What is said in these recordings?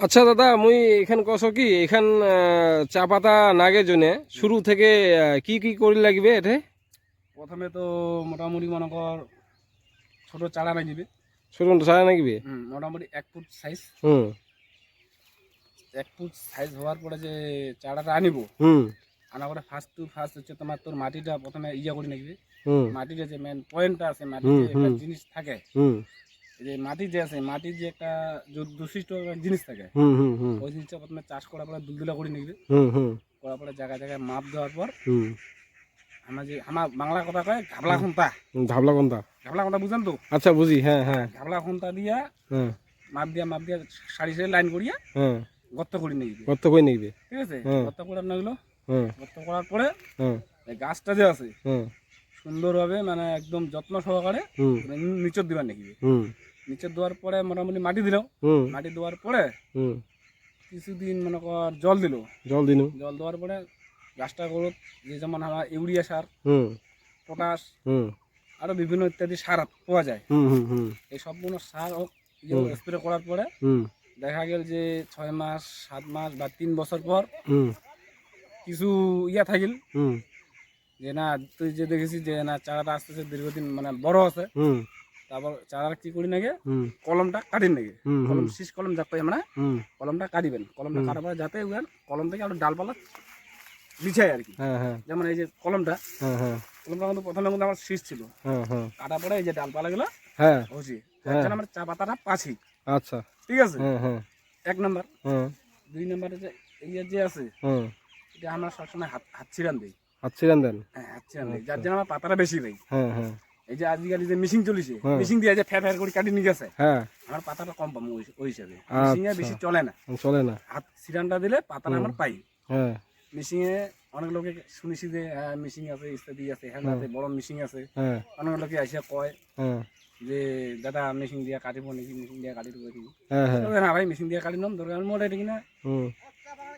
আচ্ছা দাদা মুই এখান কছ কি এখান চা পাতা নাগে জনে। শুরু থেকে কি কি করি লাগবে এতে? প্রথমে তো মোটামুটি মনে কর ছোট চারা লাগিবে শুরু ছাড়া নাগিবে? মোটামুটি এক ফুট সাইজ হুম। এক ফুট সাইজ হওয়ার পরে যে চারাটা আনিব হুম। আনা করে ফার্স্ট টু ফার্স্ট হচ্ছে তোমার তোর মাটিটা প্রথমে ইয়া করে হুম। মাটির যে মেন পয়েন্টটা আছে যে একটা জিনিস থাকে। হুম। যে মাটি যে আছে মাটির যে একটা দু- দুশিষ্ট একটা জিনিস থাকে ওই জিনিসটা প্রথমে চাষ করার পরে দুলদুলা করে নিবি করার পরে জায়গায় জায়গায় মাপ দেওয়ার পর হুম। আমরা যে আমার বাংলা কথা কয় ঘাবলা খুন্তা ধাবলা কোনটা ঘাবলা খুন্তা বুঝেন তো? আচ্ছা বুঝি হ্যাঁ হ্যাঁ। ঘাবলা খুন্তা দিয়া হ্যাঁ। মাপ দিয়া মাপ দিয়া সারি সারি লাইন করিয়া হ্যাঁ। গর্ত করে নিয়ে দিবি কত কই নিবি ঠিক আছে? গর্ত করে হ্যাঁ। গর্ত করার পরে হ্যাঁ। গাছটা যে আছে হ্যাঁ। সুন্দরভাবে মানে একদম যত্ন সহকারে হুম। নিচর দিবার নাকি? নিচর দেওয়ার পরে মোটামুটি মাটি দিল। মাটি দেওয়ার পরে কিছুদিন মনে কর জল দিল। জল দিনু জল দেওয়ার পরে গাছটা গ্রোথ যে যেমন আমার ইউরিয়া সার পটাশ আরও বিভিন্ন ইত্যাদি সার পাওয়া যায়। এই সবগুলো সার হোক। স্প্রে করার পরে দেখা গেল যে ছয় মাস সাত মাস বা তিন বছর পর কিছু ইয়া থাকিল। যে না তুই যে দেখেছিস যে না চারাটা আস্তে আস্তে দীর্ঘদিন মানে বড় আছে তারপর চারাটা কি করি নাকি? কলমটা কাটি নাকি? হুম কলম শীষ কলম যাতে আমরা হুম। কলমটা কাটিবেন। কলমটা কাটার পরে যাতে উয়ার কলম থেকে আরও ডালপালা বিছায় আর কি। হ্যাঁ হ্যাঁ। যেমন এই যে কলমটা হ্যাঁ কলমটা কিন্তু প্রথমে কিন্তু আমার শীষ ছিল। কাটার পরে এই যে ডালপালা গুলো হ্যাঁ। হচ্ছে। যার চা পাতাটা পাছি। আচ্ছা। ঠিক আছে? এক নাম্বার। দুই নাম্বারে যে এই যে আছে এটা আমরা সবসময় হাত হাত ছিড়ান দিই। ছিলেন দেন? হ্যাঁ হাত ছিড়ান আচ্ছা। যার জন্য আমার পাতাটা বেশি পাই হ্যাঁ হ্যাঁ। এই যে আজকাল যে মেশিন চলিছে হ্যাঁ। মেশিন দিয়ে যে ফ্যার ফ্যার করে কাটি নিয়ে গেছে হ্যাঁ। আমার পাতাটা কম পাবো ওই হিসাবে। আচ্ছা। মেশিনে বেশি চলে না। চলে না। হাত সিরানটা দিলে পাতাটা আমার পাই। হ্যাঁ। মেশিনে অনেক লোকে শুনেছি যে হ্যাঁ মেশিন আছে ইত্যাদি আছে হ্যাঁ আছে বড় মেশিন আছে। হ্যাঁ। অনেক লোকে আসিয়া কয় হ্যাঁ। যে দাদা মেশিন দিয়ে কাটিব নাকি? মেশিন দিয়ে কাটি দেবো হ্যাঁ হ্যাঁ। না ভাই মেশিন দিয়ে কাটি নাম দরকার মোট এটা কিনা?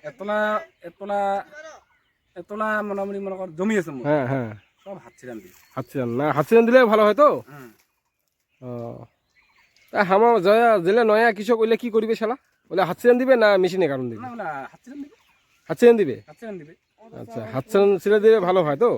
এতলা এতলা এতলা মোটামুটি মনে কর জমি আছে হ্যাঁ হ্যাঁ। সব হাত ছিলাম দিই হাত ছিলেন না হাত ছিলেন দিলে ভালো হয় তো? ও। তা হামা জয়া দিলে নয়া কৃষক ওইলে কি করিবে শালা? বলে হাত ছিলেন দিবে না মেশিনে কারণ দিবে? না না হাত ছিলাম দিবে। হাত ছিলেন দিবে? হাত ছিলাম দিবে। আচ্ছা হাত ছিলেন ছিলে দিলে ভালো হয় তো?